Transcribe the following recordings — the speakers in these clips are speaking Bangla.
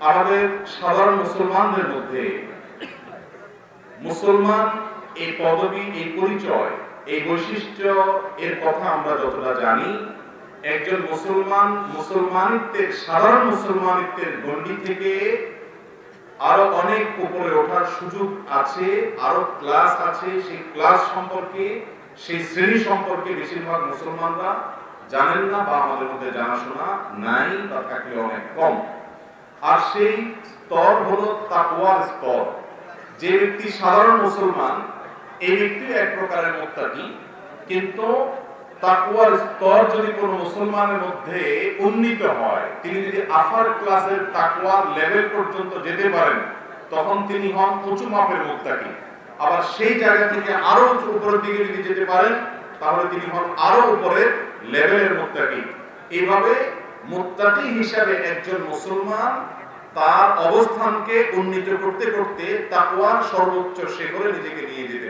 আমাদের সাধারণ মুসলমানদের মধ্যে মুসলমান এই পদবি, এই পরিচয়, এই বৈশিষ্ট্য এর কথা আমরা যতটা জানি, একজন মুসলমান মুসলমানিত্বের, সাধারণ মুসলমানিত্বের গণ্ডি থেকে আরও অনেক উপরে ওঠার সুযোগ আছে, আরও ক্লাস আছে, সেই ক্লাস সম্পর্কে, সেই শ্রেণি সম্পর্কে বেশিরভাগ মুসলমানরা জানেন না বা আমাদের মধ্যে জানাশোনা নাই বা থাকলে অনেক কম। আর সেই স্তর হলো তাকওয়ার স্তর। যে ব্যক্তি সাধারণ মুসলমান, এই ব্যক্তি এক প্রকারের মুত্তাকি কিন্তু তাকওয়ার স্তর যদি কোন মুসলমানের মধ্যে উন্নীত হয়, তিনি যদি আফার ক্লাসের তাকওয়ার লেভেল পর্যন্ত যেতে পারেন, তখন তিনি হন উঁচু মাপের মুত্তাকি আবার সেই জায়গা থেকে আরও উঁচু উপরের দিকে যদি যেতে পারেন, তাহলে তিনি হন আরও উপরের লেভেলের মুত্তাকি এইভাবে মুত্তাকি হিসাবে একজন মুসলমান তার অবস্থানকে উন্নীত করতে করতে তাকওয়ার সর্বোচ্চ শিখরে নিজেকে নিয়ে যেতে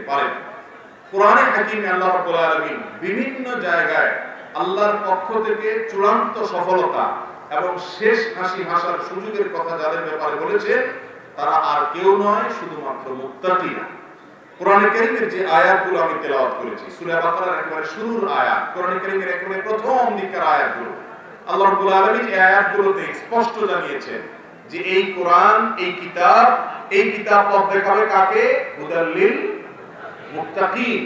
কোরআনে হাকিমে আল্লাহ রাব্বুল আলামিন বিভিন্ন জায়গায় আল্লাহর পক্ষ থেকে চূড়ান্ত সফলতা এবং শেষ হাসি হাসার সুযোগের কথা যাদের ব্যাপারে বলেছে, তারা আর কেউ নয়, শুধুমাত্র মুত্তাকিরা কোরআনে কারীমের যে আয়াতগুলো আমি তেলাওয়াত করেছি, সূরা বাকারার একেবারে শুরুর আয়াত, কোরআনে কারীমের একেবারে প্রথম দিকের আয়াতগুলো আল্লাহ রাব্বুল আলামিন এই আয়াতগুলোতে স্পষ্ট জানিয়েছেন যে এই কোরআন, এই কিতাব এই কিতাব পথ দেখাবে কাকে? হুদাল্লিল মুত্তাকিন।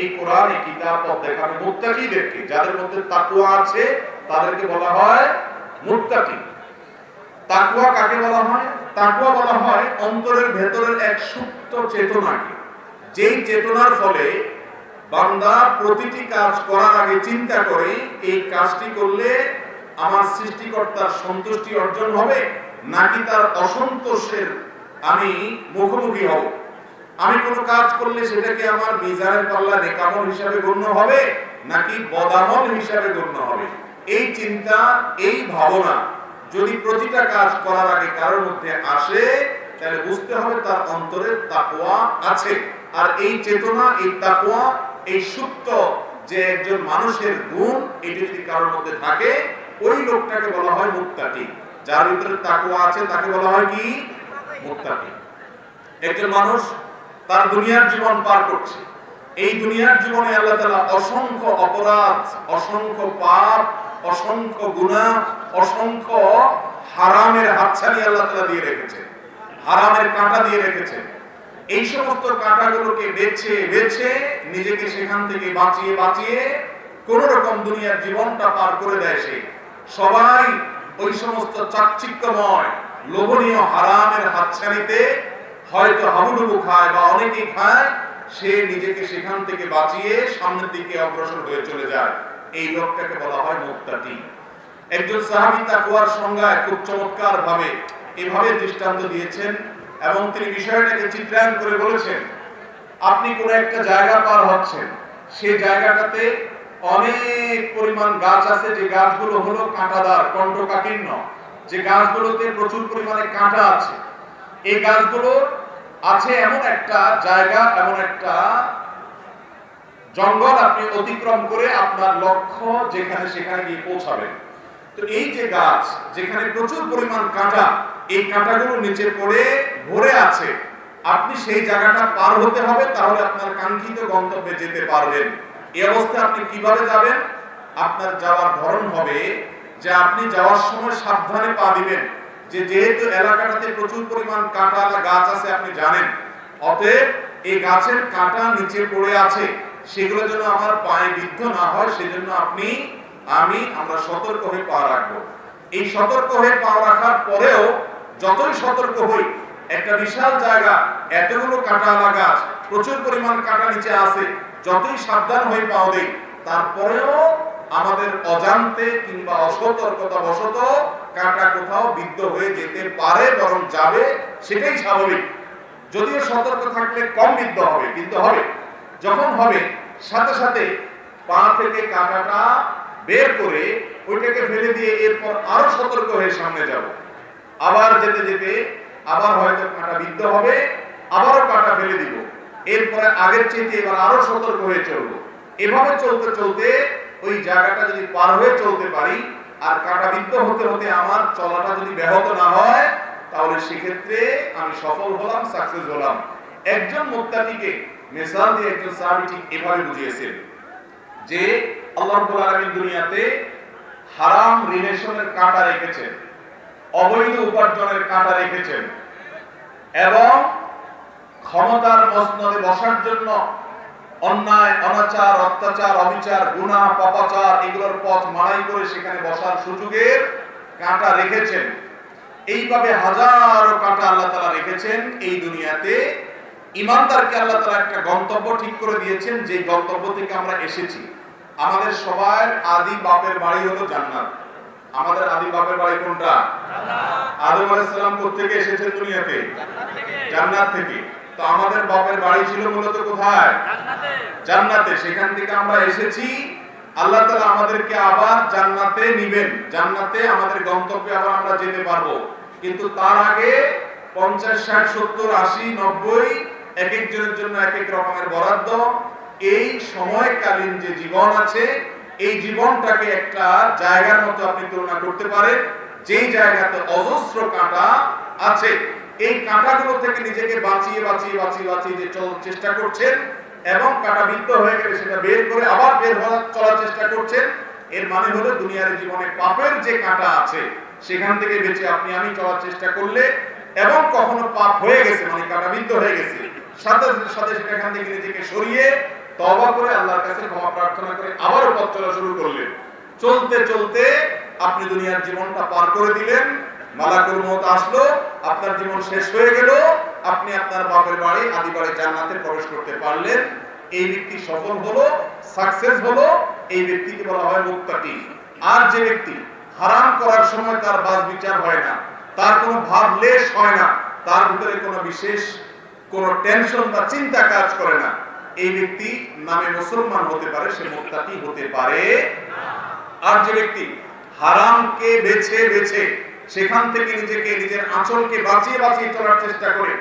এই কোরআন, এই কিতাব পথ দেখাবে মুত্তাকিদেরকে। যাদের মধ্যে তাকওয়া আছে, তাদেরকে বলা হয় মুত্তাকি তাকওয়া কাকে বলা হয়? তাকওয়া বলা হয় অন্তরের ভেতরের এক সুপ্ত চেতনাকে। যেই চেতনার ফলে বান্দা প্রতিটি কাজ করার আগে চিন্তা করে, এই কাজটি করলে আমার সৃষ্টিকর্তার সন্তুষ্টি অর্জন হবে, নাকি তার অসন্তোষের আমি মুখোমুখি হব? আমি কোনো কাজ করলে সেটাকে আমার মিজানের পাল্লা নেকামল হিসাবে গণ্য হবে, নাকি বদামল হিসাবে গণ্য হবে? এই চিন্তা, এই ভাবনা যদি প্রতিটা কাজ করার আগে কারোর মধ্যে আসে, তাহলে বুঝতে হবে তার অন্তরে তাকওয়া আছে। আর এই চেতনা, এই তাকওয়া, এই সুপ্ত যে একজন মানুষের গুণ, এটি যদি কারোর মধ্যে থাকে ওই লোকটাকে বলা হয় মুত্তাকি যার ভিতরে তাকুয়া আছে, তাকে বলা হয় কি? মুত্তাকি একজন মানুষ তার দুনিয়ার জীবন পার করছে। এই দুনিয়ার জীবনে আল্লাহ তাআলা অসংখ্য অপরাধ, অসংখ্য পাপ, অসংখ্য গুনাহ, অসংখ্য হারামের হাতছানি আল্লাহ তাআলা দিয়ে রেখেছে। হারামের কাঁটা দিয়ে রেখেছে। এই সমস্ত কাঁটাগুলোকে বেছে বেছে নিজেকে সেখান থেকে বাঁচিয়ে বাঁচিয়ে কোন রকম দুনিয়ার জীবনটা পার করে দেয় সে। সবাই ওই সমস্ত চাকচিক্যময়, লোভনীয় হারামের হাতছানিতে হয়তো হাবুডুবু খায় বা অনেকেই খায়, সে নিজেকে সেখান থেকে বাঁচিয়ে সামনের দিকে অগ্রসর হয়ে চলে যায়। এই লোকটাকে বলা হয় মুক্তাটি একজন সাহাবী তাকওয়ার সংজ্ঞায় খুব চমৎকার ভাবে এভাবে দৃষ্টান্ত দিয়েছেন এবং তিনি বিষয়টাকে চিত্রায়ন করে বলেছেন, আপনি কোন একটা জায়গা পার হচ্ছেন। সেই জায়গাটাতে অনেক পরিমাণ গাছ আছে যে গাছগুলো হলো কাঁটাদার, কণ্ঠকাঠিন্য। যে গাছগুলোতে প্রচুর পরিমাণে কাঁটা আছে। এই গাছগুলো আছে এমন একটা জায়গা, এমন একটা জঙ্গল আপনি অতিক্রম করে আপনার লক্ষ্য যেখানে সেখানে গিয়ে পৌঁছাবেন। তো এই যে গাছ, যেখানে প্রচুর পরিমাণ কাঁটা, এই কাঁটাগুলো নিচে পড়ে, ভরে আছে। আপনি সেই জায়গাটা পার হতে হবে, তাহলে আপনার কাঙ্ক্ষিত গন্তব্যে যেতে পারবেন। কীভাবে যাবেন? আপনার যাওয়ার ধরন হবে যে আপনি যাওয়ার সময় সাবধানে পা দিবেন। যে যেহেতু এলাকাটাতে প্রচুর পরিমাণ কাঁটা গাছ আছে, আপনি জানেন। অতএব এই গাছের কাঁটা নিচে পড়ে আছে, সেগুলো যেন আমার পায়ে বিদ্ধ না হয়, সেজন্য আপনি, আমি, আমরা সতর্ক হয়ে পা রাখব। এই সতর্ক হয়ে পা রাখার পরেও যতই সতর্ক হই, একটা বিশাল জায়গা, এতগুলো কাঁটাওয়ালা গাছ, প্রচুর পরিমাণ কাঁটা নিচে আছে যতই সাবধান হয়ে পাও দেই, তারপরেও আমাদের অজান্তে কিংবা অসতর্কতা বশত কাঁটা কোথাও বিদ্ধ হয়ে যেতে পারে বরং যাবে সেটাই স্বাভাবিক। যদিও সতর্ক থাকলে কম বিদ্ধ হবে, কিন্তু হবে। যখন হবে, সাথে সাথে পা থেকে কাঁটাটা বের করে ওইটাকে ফেলে দিয়ে এরপর আরও সতর্ক হয়ে সামনে যাব। আবার যেতে যেতে আবার হয়তো কাঁটা বিদ্ধ হবে, আবারও কাঁটা ফেলে দিব। এরপরে আগের চেয়ে এবার আরও সতর্ক হয়ে চলবো। এভাবে চলতে চলতে ওই জায়গাটা যদি পার হয়ে চলতে পারি, আর কাঁটা বিদ্ধ হতে হতে আমার চলাটা যদি ব্যাহত না হয়, তাহলে সেক্ষেত্রে আমি সফল হলাম সাকসেস হলাম। একজন মুত্তাকিকে মিসাল দিয়ে একজন সাহাবী ঠিক এভাবে বুঝিয়েছেন যে আল্লাহ রাব্বুল দুনিয়াতে হারাম রিলেশনের কাঁটা রেখেছেন, অবৈধ উপার্জনের কাঁটা রেখেছেন এবং ক্ষমতার মসনদে বসার জন্য অন্যায় অনাচার অত্যাচার অবিচার গুনাহ পাপাচার এগুলোর পথ মারাই করে সেখানে বসার সুযোগের কাঁটা রেখেছেন। এইভাবে হাজারো কাঁটা আল্লাহ তাআলা রেখেছেন এই দুনিয়াতে। ইমানদারকে আল্লাহ তাআলা একটা গন্তব্য ঠিক করে দিয়েছেন যে গন্তব্য থেকে আমরা এসেছি। আমাদের সবার আদি বাপের বাড়ি হলো জান্নাত। আমাদের আদি বাপের বাড়ি কোনটা? আদম আলাইহিস সালাম কোত্থেকে এসেছেন দুনিয়াতে? জান্নাত থেকে। তো আমাদের বাপের বাড়ি ছিল মূলত কোথায়? জান্নাতে। সেখান থেকে আমরা এসেছি। আল্লাহ তাআলা আমাদেরকে আবার জান্নাতে নিবেন। জান্নাতে আমাদের গন্তব্যে আবার আমরা যেতে পারব। কিন্তু তার আগে পঞ্চাশ ষাট সত্তর আশি নব্বই এক একজনের জন্য এক এক রকমের বরাদ্দ। এই সময়কালীন যে জীবন আছে এই জীবনটাকে একটা জায়গার মতো আপনি তুলনা করতে পারেন। যেই জায়গাতে অজস্র কাঁটা আছে এই কাঁটাগুলো থেকে নিজেকে বাঁচিয়ে বাঁচিয়ে বাঁচিয়ে বাঁচিয়ে চলার চেষ্টা করছেন এবং কাঁটাবিদ্ধ হয়ে গেলে সেটা বের করে আবার বের হওয়ার চলার চেষ্টা করছেন, এর মানে হলো দুনিয়ার জীবনে পাপের যে কাঁটা আছে, সেখান থেকে বেঁচে আপনি আমি চলার চেষ্টা করলে এবং কখনো পাপ হয়ে গেছে মানে কাঁটাবিদ্ধ হয়ে গেছে, সাথে সাথে সেখান থেকে নিজেকে সরিয়ে তবা করে আল্লাহর কাছে ক্ষমা প্রার্থনা করে আবারও পথ চলা শুরু করলেন। চলতে চলতে আপনি দুনিয়ার জীবনটা পার করে দিলেন, মালাকুল মত আসলো আপনার জীবন শেষ হয়ে গেল, আপনি আপনার বাপের বাড়ি, আদি বাড়ি জান্নাতে প্রবেশ করতে পারলেন। এই ব্যক্তি সফল হলো সাকসেস হলো, এই ব্যক্তিকে বলা হয় মুক্তাকি। আর যে ব্যক্তি হারাম করার সময় তার বাস বিচার হয় না, তার কোনো ভাব লেশ হয় না, তার ভিতরে কোনো বিশেষ কোনো টেনশন বা চিন্তা কাজ করে না। এই ব্যক্তি নামে মুসলমান হতে পারে, সে মুক্তাকি হতে পারে। আর যে ব্যক্তি হারামকে বেছে বেছে সেখান থেকে নিজেকে, নিজের আঁচলকে বাঁচিয়ে বাঁচিয়ে চলার চেষ্টা করে।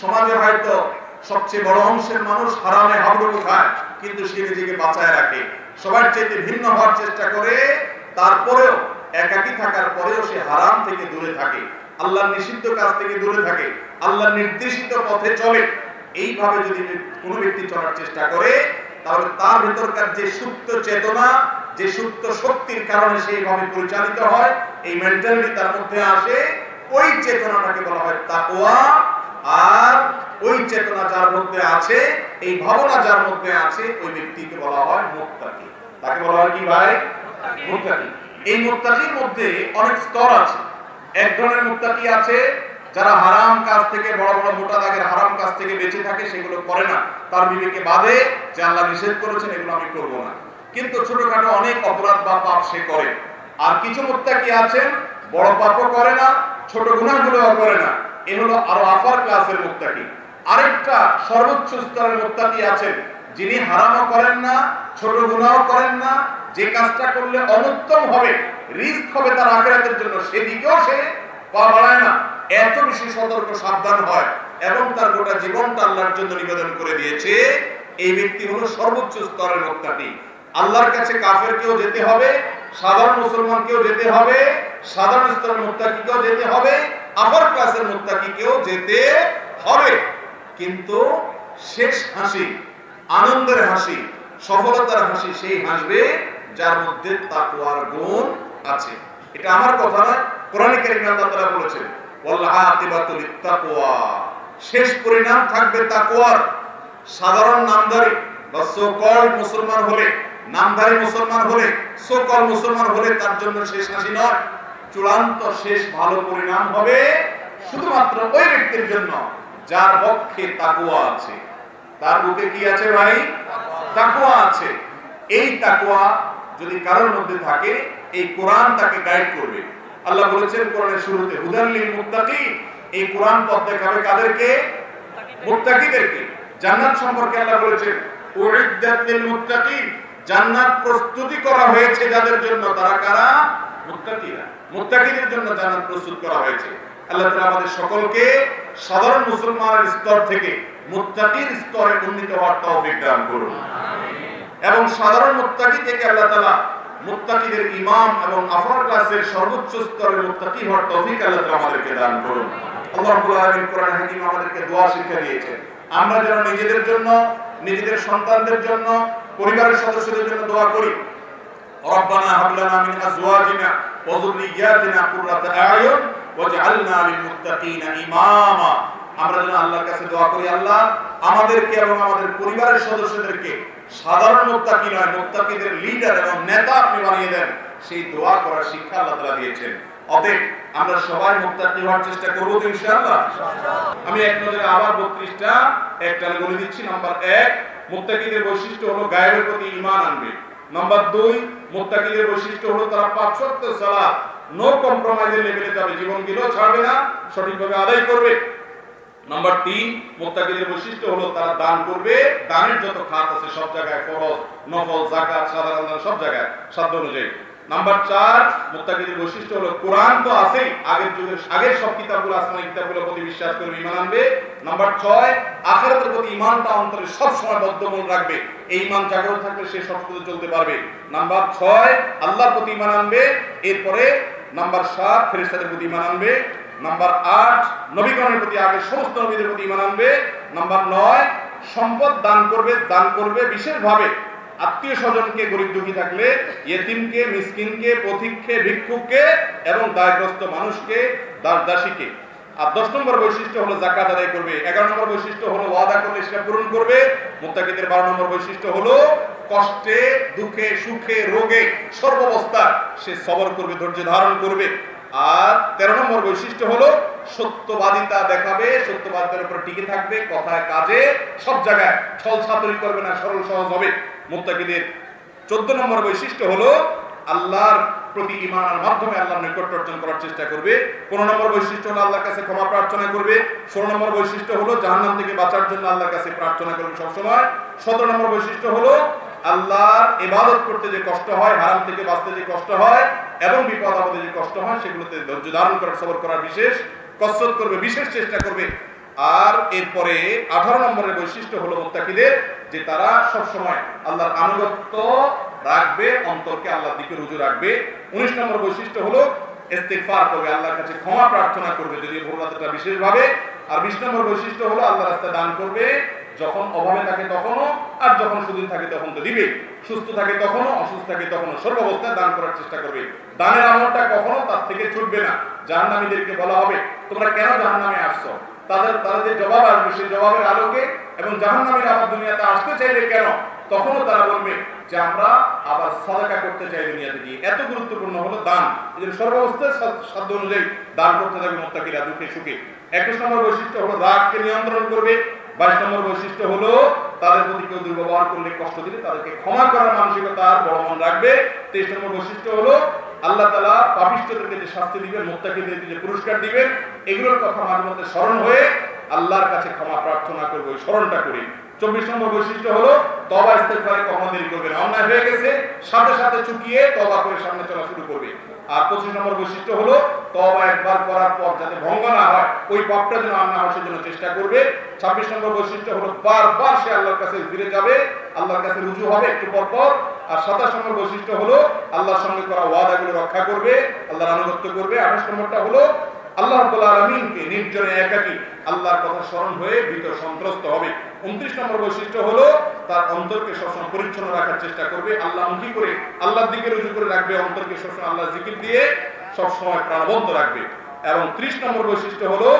সমাজে হয়তো সবচেয়ে বড় অংশের মানুষ হারামে হাবুডুবু খায়, কিন্তু সে নিজেকে বাঁচায় রাখে। সবার চাইতে ভিন্ন হওয়ার চেষ্টা করে, তারপরেও একাকী থাকার পরেও সে হারাম থেকে দূরে থাকে। আল্লাহর নিষিদ্ধ কাজ থেকে দূরে থাকে, আল্লাহর নির্দেশিত পথে চলে। এইভাবে যদি কোনো ব্যক্তি চলার চেষ্টা করে, তাহলে তার ভেতরকার যে সুপ্ত চেতনা যে সুপ্ত শক্তির কারণে সেইভাবে পরিচালিত হয়, এই মেন্টালিটি তার মধ্যে আসে, ওই চেতনাটাকে বলা হয় তাকওয়া, আর ওই চেতনা যার মধ্যে আছে, এই ভাবনা যার মধ্যে আছে, ওই ব্যক্তিকে বলা হয় মুত্তাকি। তাকে বলা হয় কি ভাই? মুত্তাকি। এই মুত্তাকির মধ্যে অনেক স্তর আছে। এক ধরনের মুত্তাকি আছে, যারা হারাম কাজ থেকে, বড় বড় মোটা দাগের হারাম কাজ থেকে বেঁচে থাকে, সেগুলো করে না। তার বিবেকে বাদে যে আল্লাহ নিষেধ করেছেন, এগুলো আমি করব না। কিন্তু ছোটখাটো অনেক অপরাধ বা পাপ সে করে। আর কিছু মুত্তাকি আছেন? বড় পাপও করে না, ছোট গুনাহগুলোও করে না। এ হলো আরও আফার ক্লাসের মুত্তাকি আরেকটা সর্বোচ্চ স্তরের মুত্তাকি আছেন? যিনি হারামও করেন না, ছোট গুনাহও করেন না, যে কাজটা করলে অনুত্তম হবে, রিস্ক হবে তার আখেরাতের জন্য, সেদিকেও সে পা বাড়ায় না। এত বেশি সতর্ক, সাবধান হয় এবং তার গোটা জীবনটা আল্লাহর জন্য নিবেদন করে দিয়েছে। এই ব্যক্তি হলো সর্বোচ্চ স্তরের মুত্তাকি আল্লাহর কাছে কাফেরকেও যেতে হবে, সাধারণ মুসলমানকেও যেতে হবে, সাধারণ স্তরের মুত্তাকিকেও যেতে হবে আফার ক্লাসের মুত্তাকিকেও যেতে হবে। কিন্তু শেষ হাসি, আনন্দের হাসি, সফলতার হাসি সেই হাসবে যার মধ্যে তাকওয়ার গুণ আছে। এটা আমার কথা নয় কোরআনে কারিমে আল্লাহ তাআলা বলেছেন ওয়াল্লাহ আকিবাতুল তাকওয়া শেষ পরিণাম থাকবে তাকওয়ার। সাধারণ নামধারী বা সো কল্ড মুসলমান হলে নামধারী মুসলমান হলে সো কল মুসলমান হলে তার জন্য শেষ হাসি নয়। চূড়ান্ত শেষ ভালো পরিণাম হবে শুধুমাত্র ওই ব্যক্তির জন্য যার পক্ষে তাকুয়া আছে। তার বুকে কি আছে ভাই? তাকুয়া আছে। এই তাকুয়া যদি কারোর মধ্যে থাকে, এই কোরআন তাকে গাইড করবে। আল্লাহ বলেছেন কোরআনের শুরুতে হুদাল্লিল মুত্তাকিন। এই কোরআন পথ দেখাবে কাদেরকে? মুত্তাকিদেরকে। জান্নাত সম্পর্কে আল্লাহ বলেছেন, উইদ্দাত লিল জান্নাত প্রস্তুতি করা হয়েছে যাদের জন্য তারা কারা? মুত্তাকিরা। মুত্তাকিদের জন্য জান্নাত প্রস্তুত করা হয়েছে। আল্লাহ তাআলা আমাদের সকলকে সাধারণ মুসলমানের স্তর থেকে মুত্তাকির স্তরে উন্নীত হওয়ার তৌফিক দান করুন। এবং সাধারণ মুত্তাকি থেকে আল্লাহ তাআলা মুত্তাকিদের ইমাম এবং আফার ক্লাসের সর্বোচ্চ স্তরের মুত্তাকি হওয়ার তৌফিক আল্লাহ তাআলা আমাদেরকে দান করুন। আল্লাহ রাব্বুল আলামিন কোরআন হাকিম আমাদেরকে দোয়া শিক্ষা দিয়েছেন। আমরা যেন নিজেদের জন্য নিজেদের সন্তানদের জন্য পরিবারের সদস্যদের জন্য দোয়া করি ربنا هب لنا من ازواجنا وذرياتنا قرة اعين واجعلنا للمتقين اماما আমরা যেন আল্লাহর কাছে দোয়া করি আল্লাহ আমাদেরকে এবং আমাদের পরিবারের সদস্যদেরকে সাধারণ মুত্তাকি নয় মুত্তাকিদের লিডার এবং নেতা আপনি বানিয়ে দেন সেই দোয়া করার শিক্ষা আল্লাহ তাআলা দিয়েছেন অতএব আমরা সবাই মুত্তাকি হওয়ার চেষ্টা করব তো ইনশাআল্লাহ আমি এক নজরে আবার 32টা একটা বলে দিচ্ছি নাম্বার 1 মুত্তাকিদের বৈশিষ্ট্য হলো গায়েবের প্রতি ঈমান আনবে। নাম্বার 2 মুত্তাকিদের বৈশিষ্ট্য হলো তারা পাঁচ ওয়াক্ত সালাত নো কম্প্রোমাইজের লেভেলে যাবে জীবন গিলো ছাড়বে না, সঠিকভাবে আদায় করবে। নাম্বার তিন, মুত্তাকিদের বৈশিষ্ট্য হলো তারা দান করবে, দানের যত খাত আছে সব জায়গায় ফরজ, নফল, জাকাত, সাধারণ সব জায়গায়, সাধ্য অনুযায়ী। নাম্বার চার, মুত্তাকিদের বৈশিষ্ট্য হলো কোরআন তো আছেই, আগের যুগের, আগের সব কিতাবগুলো আসমানি কিতাবগুলোর প্রতি বিশ্বাস করবে ঈমান আনবে। নাম্বার ছয়, আখিরাতের প্রতি ঈমানটা অন্তরে সব সময় বদ্ধমূল রাখবে। এই ঈমান জাগ্রত থাকলে সে সব চলতে পারবে। নাম্বার ছয়, আল্লাহর প্রতি ঈমান আনবে, এরপরে নাম্বার সাত, ফেরেশতাদের প্রতি ঈমান আনবে। নাম্বার আট নবীকরণের প্রতি আগে সমস্ত নবীদের প্রতি ঈমান আনবে। নাম্বার নয়, সম্পদ দান করবে দান করবে বিশেষভাবে। আত্মীয় স্বজনকে গরিব দুঃখী থাকলে ইয়েতিমকে, মিসকিনকে, পথিককে, ভিক্ষুককে এবং দায়গ্রস্ত মানুষকে, দাস দাসীকে। আর দশ নম্বর বৈশিষ্ট্য হলো জাকাত আদায় করবে। এগারো নম্বর বৈশিষ্ট্য হলো ওয়াদা করলে সেটা পূরণ করবে। মুত্তাকিদের বারো নম্বর বৈশিষ্ট্য হলো কষ্টে, দুঃখে, সুখে, রোগে সর্বাবস্থা সে সবর করবে, ধৈর্য ধারণ করবে। আর তেরো নম্বর বৈশিষ্ট্য হলো সত্যবাদিতা দেখাবে, সত্যবাদিতার উপর টিকে থাকবে, কথায় কাজে সব জায়গায় ছল ছাতরি করবে না, সরল সহজ হবে। মুত্তাকিদের চোদ্দ নম্বর বৈশিষ্ট্য হলো আল্লাহর প্রতি ইমানের মাধ্যমে আল্লাহর নৈকট্য অর্জন করার চেষ্টা করবে। পনেরো নম্বর বৈশিষ্ট্য হলো আল্লাহর কাছে ক্ষমা প্রার্থনা করবে। ষোলো নম্বর বৈশিষ্ট্য হলো জাহান্নাম থেকে বাঁচার জন্য আল্লাহর কাছে প্রার্থনা করবে সবসময়। সতেরো নম্বর বৈশিষ্ট্য হলো আল্লাহর ইবাদত করতে যে কষ্ট হয়, হারাম থেকে বাঁচতে যে কষ্ট হয় এবং বিপদ আপদে যে কষ্ট হয়, সেগুলোতে ধৈর্য ধারণ করার সবর করার বিশেষ কসরত করবে, বিশেষ চেষ্টা করবে। আর এরপরে আঠারো নম্বরের বৈশিষ্ট্য হলো মুত্তাকিদের যে তারা সব সময় আল্লাহর আনুগত্য রাখবে, অন্তরকে আল্লাহর দিকে রুজু রাখবে। উনিশ নম্বর বৈশিষ্ট্য হলো করবে, আল্লাহর কাছে ক্ষমা প্রার্থনা করবে যদি বিশেষভাবে। আর বিশ নম্বর বৈশিষ্ট্য হলো আল্লাহ রাস্তায় দান করবে, যখন অভাবে থাকে তখনও, আর যখন সুদিন থাকে তখন তো দিবে। সুস্থ থাকে তখনও, অসুস্থ থাকে তখনও সর্বাবস্থায় দান করার চেষ্টা করবে। দানের আমলটা কখনো তার থেকে ছুটবে না। জাহান্নামীদেরকে বলা হবে, তোমরা কেন জাহান্নামে আসছো? তাদের তাদের জবাব আসবে, সেই জবাবের আলোকে এবং জাহান্নামীরা আবার দুনিয়াতে আসতে চাইলে কেন? তখনও তারা বলবে যে আমরা আবার সাদাকা করতে চাই দুনিয়াতে গিয়ে। এত গুরুত্বপূর্ণ হলো দান। এদের সর্বাবস্থায় সাধ্য অনুযায়ী দান করতে থাকবে মোত্তাকিরা দুঃখে সুখে। একুশ নম্বর বৈশিষ্ট্য হলো রাগকে নিয়ন্ত্রণ করবে। বাইশ নম্বর বৈশিষ্ট্য হলো, তাদের প্রতি কেউ দুর্ব্যবহার করলে কষ্ট দিলে তাদেরকে ক্ষমা করার মানসিকতা বড় মন রাখবে। তেইশ নম্বর বৈশিষ্ট্য হলো, আল্লাহ তালা পাপিষ্টদেরকে যে শাস্তি দিবেন মোত্তাকিদেরকে যে পুরস্কার দিবেন, এগুলোর কথা মাঝে মধ্যে স্মরণ হয়ে আল্লাহর কাছে ক্ষমা প্রার্থনা করব স্মরণটা করি। চব্বিশ নম্বর বৈশিষ্ট্য হলো তবা ইস্তেগফারে কখনো দেরি করবে না। অন্যায় হয়ে গেছে, সাথে সাথে চুকিয়ে তবা করে সামনে চলা শুরু করবে। আর পঁচিশ নম্বর বৈশিষ্ট্য হলো তবা একবার করার পর যাতে ভঙ্গ না হয়, ওই পাপটা যেন আর না হয়, সেজন্য চেষ্টা করবে। ছাব্বিশ নম্বর বৈশিষ্ট্য হলো, বারবার সে আল্লাহর কাছে ফিরে যাবে, আল্লাহর কাছে রুজু হবে একটু পর পর। আর সাতাশ নম্বর বৈশিষ্ট্য হলো, আল্লাহর সঙ্গে করা ওয়াদাগুলো রক্ষা করবে, আল্লাহর আনুগত্য করবে। আঠাশ নম্বরটা হলো আল্লাহ রাব্বুল আলামিনকে নির্জনে একাকী আল্লাহর কথা স্মরণ হয়ে ভিতর সন্ত্রস্ত হবে। উনত্রিশ নম্বর বৈশিষ্ট্য হলো, তার অন্তরকে সবসময় পরিচ্ছন্ন রাখার চেষ্টা করবে। আল্লাহমুখী করে? আল্লাহর দিকে রুজু করে রাখবে, অন্তরকে সবসময় আল্লাহ জিকির দিয়ে সবসময় প্রাণবন্ত রাখবে। এবং ত্রিশ নম্বর বৈশিষ্ট্য হলো,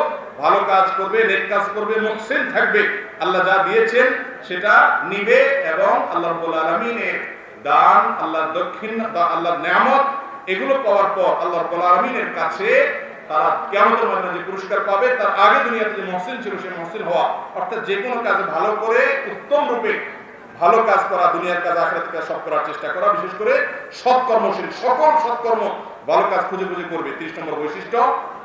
ভালো কাজ করবে, নেক কাজ করবে, মুহসিন থাকবে। আল্লাহ যা দিয়েছেন, সেটা নিবে এবং আল্লাহ রাব্বুল আলামিনের দান, আল্লাহর দক্ষিণ, আল্লাহর নিয়ামত, এগুলো পাওয়ার পর আল্লাহ রাব্বুল আলামিনের কাছে তারা কিয়ামতের ময়দানে যে পুরস্কার পাবে, তার আগে দুনিয়াতে যে মহসিন ছিল সেই মহসিন হওয়া, অর্থাৎ যে কোনো কাজে ভালো করে, উত্তম রূপে ভালো কাজ করা, দুনিয়ার কাজ, আখেরাতের কাজ সব করার চেষ্টা করা, বিশেষ করে সৎকর্মশীল, সকল সৎকর্ম ভালো কাজ খুঁজে খুঁজে করবে। 30 নম্বর বৈশিষ্ট্য,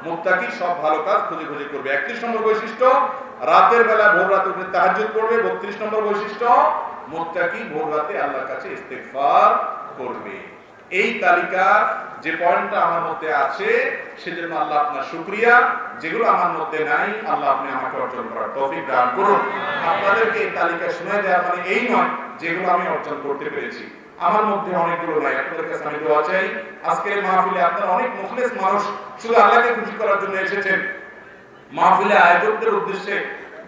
মুত্তাকি সব ভালো কাজ খুঁজে খুঁজে করবে। 31 নম্বর বৈশিষ্ট্য, রাতের বেলা ভোর রাতে উঠে তাহাজ্জুদ করবে 32 নম্বর বৈশিষ্ট্য, মুত্তাকি ভোর রাতে আল্লাহর কাছে ইস্তেগফার করবে। এই তালিকা যে পয়েন্টটা আমার মধ্যে আছে সেজন্য আল্লাহ আপনার শুকরিয়া। যেগুলো আমার মধ্যে নাই, আল্লাহ আপনি আমাকে অর্জন করার তৌফিক দান করুন। আপনাদেরকে এই তালিকা শুনে দেওয়া মানে এই নয়, যেগুলো আমি অর্জন করতে পেরেছি। আমার মধ্যে অনেকগুলো নাই, আপনাদের কাছে আমি দোয়া চাই। আজকের মাহফিলে আপনারা অনেক মুখলেস মানুষ, শুধু আল্লাহকে খুশি করার জন্য এসেছেন। মাহফিলে আয়োজকদের উদ্দেশ্যে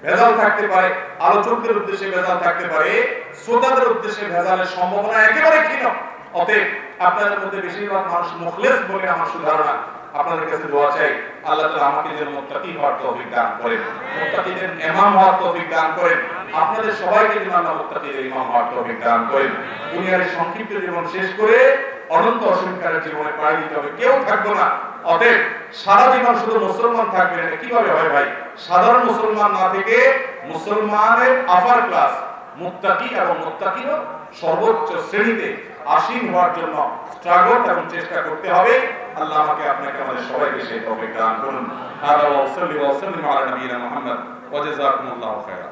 ভেজাল থাকতে পারে, আলোচকদের উদ্দেশ্যে ভেজাল থাকতে পারে, শ্রোতাদের উদ্দেশ্যে ভেজালের সম্ভাবনা একেবারে ক্ষীণ। অতএব আপনাদের মধ্যে বেশিরভাগ মানুষ মুখলেস বলে আমার সুধারণা আপনাদের কাছে দোয়া চাই, আল্লাহ তাআলা আমাকে যেন মুত্তাকি হওয়ার তৌফিক দান করেন, মুত্তাকিদের ইমাম হওয়ার তৌফিক দান করেন, আপনাদের সবাইকে যেন আল্লাহ মুত্তাকিদের ইমাম হওয়ার তৌফিক দান করেন। দুনিয়ার সংক্ষিপ্ত জীবন শেষ করে অনন্ত অসংখ্যার জীবনে পাড়ি দিতে হবে। কেউ থাকব না। অতএব সারা জীবন শুধু মুসলমান থাকবে এটা কীভাবে হয় ভাই? সাধারণ মুসলমান না থেকে মুসলমানের আপার ক্লাস মুত্তাকি এবং মুত্তাকিরও সর্বোচ্চ শ্রেণীতে আসীন হওয়ার জন্য স্ট্রাগল এবং চেষ্টা করতে হবে আল্লাহ আমাকে আপনাকে আমাদের সবাইকে সেই তৌফিক দান করুন হাদা ওয়া সাল্লি ওয়া সাল্লিম আলা নবিয়িনা মুহাম্মদ ওয়া জাযাকুমুল্লাহু খায়রা